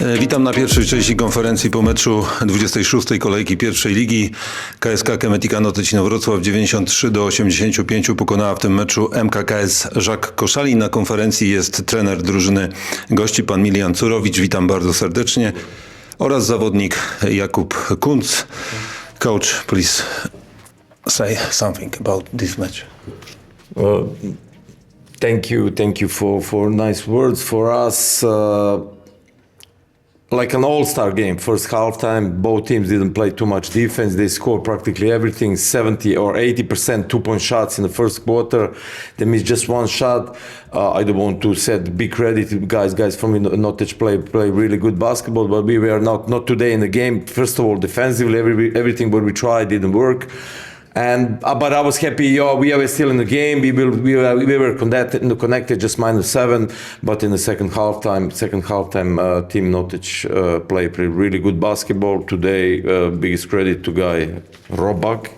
E, Witam na pierwszej części konferencji po meczu 26. kolejki pierwszej ligi. KSK Kemetika Notecino Wrocław 93 do 85 pokonała w tym meczu MKKS Jacques Koszalin. Na konferencji jest trener drużyny gości pan Milian Curowicz. Witam bardzo serdecznie. Oraz zawodnik Jakub Kunc. Coach, please say something about this match. Well, thank you, thank you for for nice words for us. Uh, like an all-star game, first halftime, both teams didn't play too much defense. They scored practically everything, 70 or 80% two-point shots in the first quarter. They missed just one shot. Uh, I don't want to set big credit guys. Guys from Nottage play play really good basketball, but we were not not today in the game. First of all, defensively, every, everything what we tried didn't work. And uh, but I was happy. Yeah, we are still in the game. We will, we were, we were connected, connected, just minus seven. But in the second half time, second halftime, uh, Team Notic uh, played really good basketball today. Uh, biggest credit to guy Robak,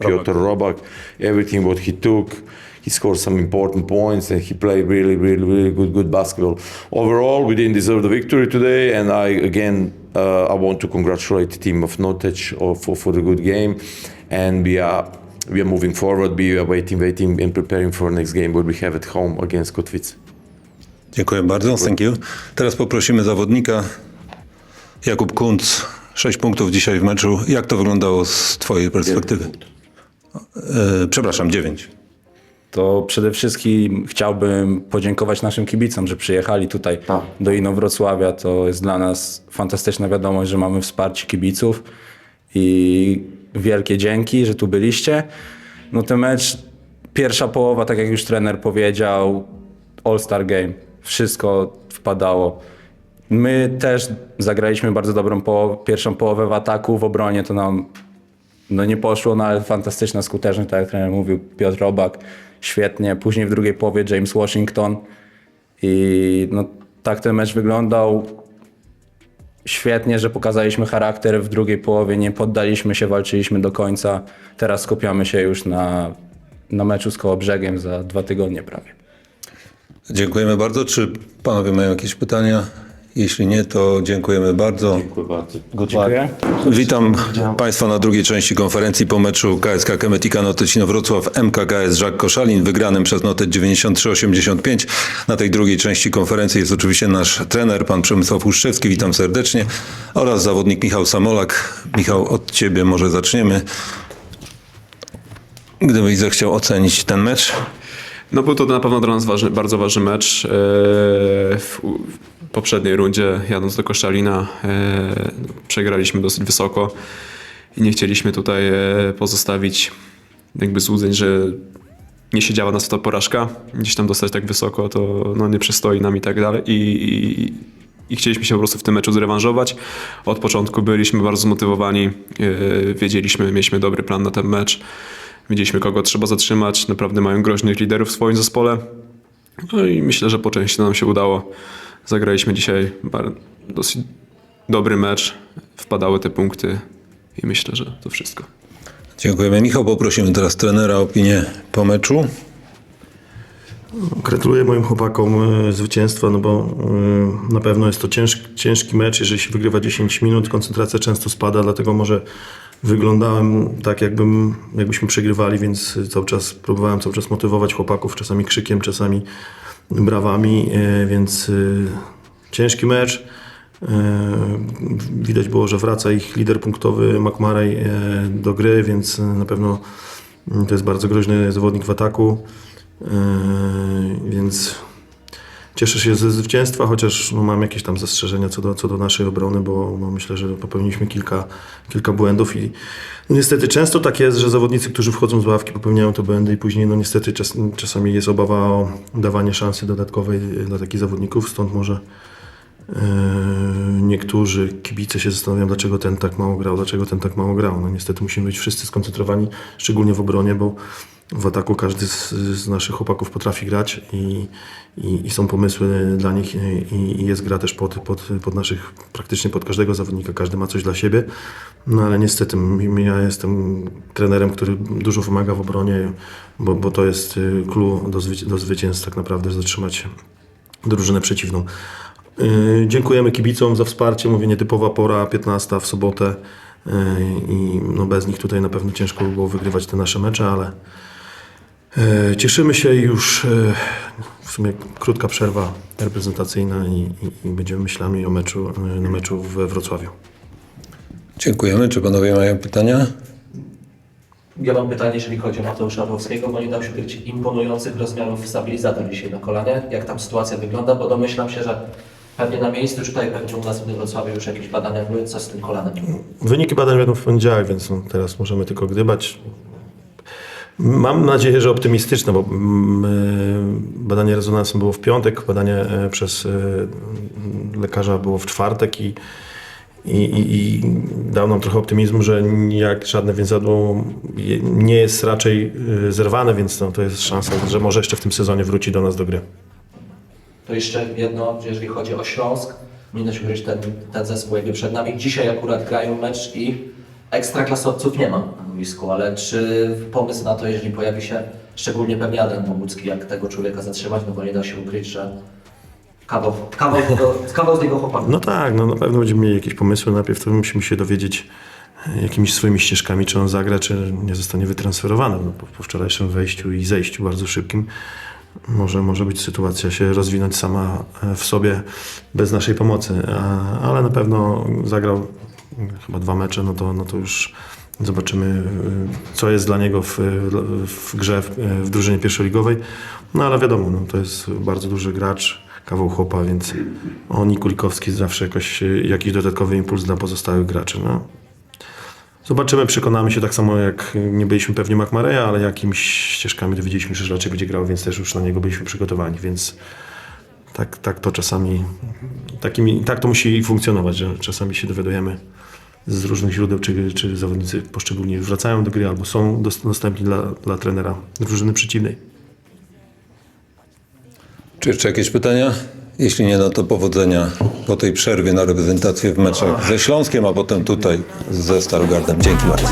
Piotr Robak. Everything what he took, he scored some important points, and he played really, really, really good, good basketball. Overall, we didn't deserve the victory today, and I again, uh, I want to congratulate the team of Notic uh, for for the good game, and we are. We are moving forward. We are waiting, waiting, and preparing for next game where we have at home against Kotwice. Dziękuję bardzo. Thank you. Teraz poprosimy zawodnika Jakub Kunc. 6 punktów dzisiaj w meczu. Jak to wyglądało z twojej perspektywy? E, przepraszam, 9. to przede wszystkim chciałbym podziękować naszym kibicom, że przyjechali tutaj do Inowrocławia. To jest dla nas fantastyczna wiadomość, że mamy wsparcie kibiców i wielkie dzięki, że tu byliście. No ten mecz, pierwsza połowa, tak jak już trener powiedział, All-Star Game. Wszystko wpadało. My też zagraliśmy bardzo dobrą poł- pierwszą połowę w ataku, w obronie to nam no nie poszło, no ale fantastyczna skuteczność, tak jak trener mówił, Piotr Robak, świetnie. Później w drugiej połowie James Washington i no tak ten mecz wyglądał. Świetnie, że pokazaliśmy charakter w drugiej połowie, nie poddaliśmy się, walczyliśmy do końca. Teraz skupiamy się już na, na meczu z Kołobrzegiem za dwa tygodnie prawie. Dziękujemy bardzo. Czy panowie mają jakieś pytania? Jeśli nie, to dziękujemy bardzo. Dziękuję. Witam Państwa na drugiej części konferencji po meczu KSK Kemetika Notecino Wrocław MKKS Jacques Koszalin wygranym przez Notet 93-85. Na tej drugiej części konferencji jest oczywiście nasz trener, pan Przemysław Łuszczewski, witam serdecznie, oraz zawodnik Michał Samolak. Michał, od Ciebie może zaczniemy. Gdybyś zechciał ocenić ten mecz. No był to na pewno dla nas ważny, bardzo ważny mecz. W w poprzedniej rundzie jadąc do Koszalina e, przegraliśmy dosyć wysoko i nie chcieliśmy tutaj e, pozostawić jakby złudzeń, że nie siedziała nas ta porażka. Gdzieś tam dostać tak wysoko to no, nie przystoi nam i tak dalej. I, i, i chcieliśmy się po prostu w tym meczu zrewanżować. Od początku byliśmy bardzo zmotywowani, e, wiedzieliśmy, mieliśmy dobry plan na ten mecz. Wiedzieliśmy, kogo trzeba zatrzymać. Naprawdę mają groźnych liderów w swoim zespole. No i myślę, że po części nam się udało. Zagraliśmy dzisiaj dosyć dobry mecz. Wpadały te punkty i myślę, że to wszystko. Dziękujemy. Michał, poprosimy teraz trenera o opinię po meczu. Gratuluję moim chłopakom e, zwycięstwa, no bo e, na pewno jest to ciężki, ciężki mecz. Jeżeli się wygrywa 10 minut, koncentracja często spada, dlatego może wyglądałem tak, jakbym, jakbyśmy przegrywali, więc cały czas próbowałem cały czas motywować chłopaków, czasami krzykiem, czasami brawami, e, więc e, ciężki mecz. E, Widać było, że wraca ich lider punktowy McMurray do gry, więc na pewno mm, to jest bardzo groźny zawodnik w ataku. Więc cieszę się ze zwycięstwa, chociaż no, mam jakieś tam zastrzeżenia co do, co do naszej obrony, bo, myślę, że popełniliśmy kilka, kilka błędów i no, niestety często tak jest, że zawodnicy, którzy wchodzą z ławki popełniają te błędy i później no niestety czas, czasami jest obawa o dawanie szansy dodatkowej dla takich zawodników, stąd może Yy, niektórzy kibice się zastanawiają, dlaczego ten tak mało grał, dlaczego ten tak mało grał. No niestety musimy być wszyscy skoncentrowani, szczególnie w obronie, bo w ataku każdy z, z naszych chłopaków potrafi grać i, i, i są pomysły dla nich i, i jest gra też pod, pod, pod naszych, praktycznie pod każdego zawodnika, każdy ma coś dla siebie. No ale niestety ja jestem trenerem, który dużo wymaga w obronie, bo, bo to jest y, clue do, zwyci- do zwycięstw tak naprawdę, zatrzymać drużynę przeciwną. Yy, Dziękujemy kibicom za wsparcie. Mówię, nietypowa pora, 15 w sobotę. Yy, I no bez nich tutaj na pewno ciężko by było wygrywać te nasze mecze, ale cieszymy się już yy, w sumie krótka przerwa reprezentacyjna i, i, i będziemy myślami o meczu, yy, na meczu we Wrocławiu. Dziękujemy. Czy panowie mają pytania? Ja mam pytanie, jeżeli chodzi o Mateusza Orłowskiego, bo nie dał się ukryć imponujących rozmiarów stabilizator dzisiaj na kolanie. Jak tam sytuacja wygląda? Bo domyślam się, że pewnie na miejscu, tutaj pewnie u nas w Wrocławiu już jakieś badania były, co z tym kolanem? Wyniki badań będą w poniedziałek, więc no, teraz możemy tylko gdybać. Mam nadzieję, że optymistyczne, bo mm, e, badanie rezonansem było w piątek, badanie e, przez e, lekarza było w czwartek i, i, i, dał nam trochę optymizmu, że jak żadne więzadło nie jest raczej zerwane, więc no, to jest szansa, że może jeszcze w tym sezonie wróci do nas do gry. To jeszcze jedno, jeżeli chodzi o Śląsk, nie da ten, ten zespół jakby przed nami. Dzisiaj akurat grają mecz i ekstraklasowców nie ma boisku, ale czy pomysł na to, jeżeli pojawi się szczególnie pewnie Adam Bogucki, jak tego człowieka zatrzymać, no bo nie da się ukryć, że kawał, z niego chłopaka. No tak, no na pewno będziemy mieli jakieś pomysły. Najpierw to musimy się dowiedzieć e, jakimiś swoimi ścieżkami, czy on zagra, czy nie zostanie wytransferowany. No, po, po wczorajszym wejściu i zejściu bardzo szybkim może, może być sytuacja się rozwinąć sama e, w sobie bez naszej pomocy, ale na pewno zagrał chyba dwa mecze, no to, no to już zobaczymy, e, co jest dla niego w, w grze w, w drużynie pierwszoligowej. No ale wiadomo, no, to jest bardzo duży gracz, kawał chłopa, więc on i Kulikowski zawsze jakoś, jakiś dodatkowy impuls dla pozostałych graczy. No. Zobaczymy, przekonamy się tak samo jak nie byliśmy pewni McMareya, ale jakimiś ścieżkami dowiedzieliśmy się, że raczej będzie grał, więc też już na niego byliśmy przygotowani, więc tak, tak to czasami, takimi, tak to musi funkcjonować, że czasami się dowiadujemy z różnych źródeł, czy, czy zawodnicy poszczególni już wracają do gry albo są dos- dostępni dla, dla trenera drużyny przeciwnej. Czy jeszcze jakieś pytania? Jeśli nie, no to powodzenia po tej przerwie na reprezentację w meczach ze Śląskiem, a potem tutaj ze Starogardem. Dzięki bardzo.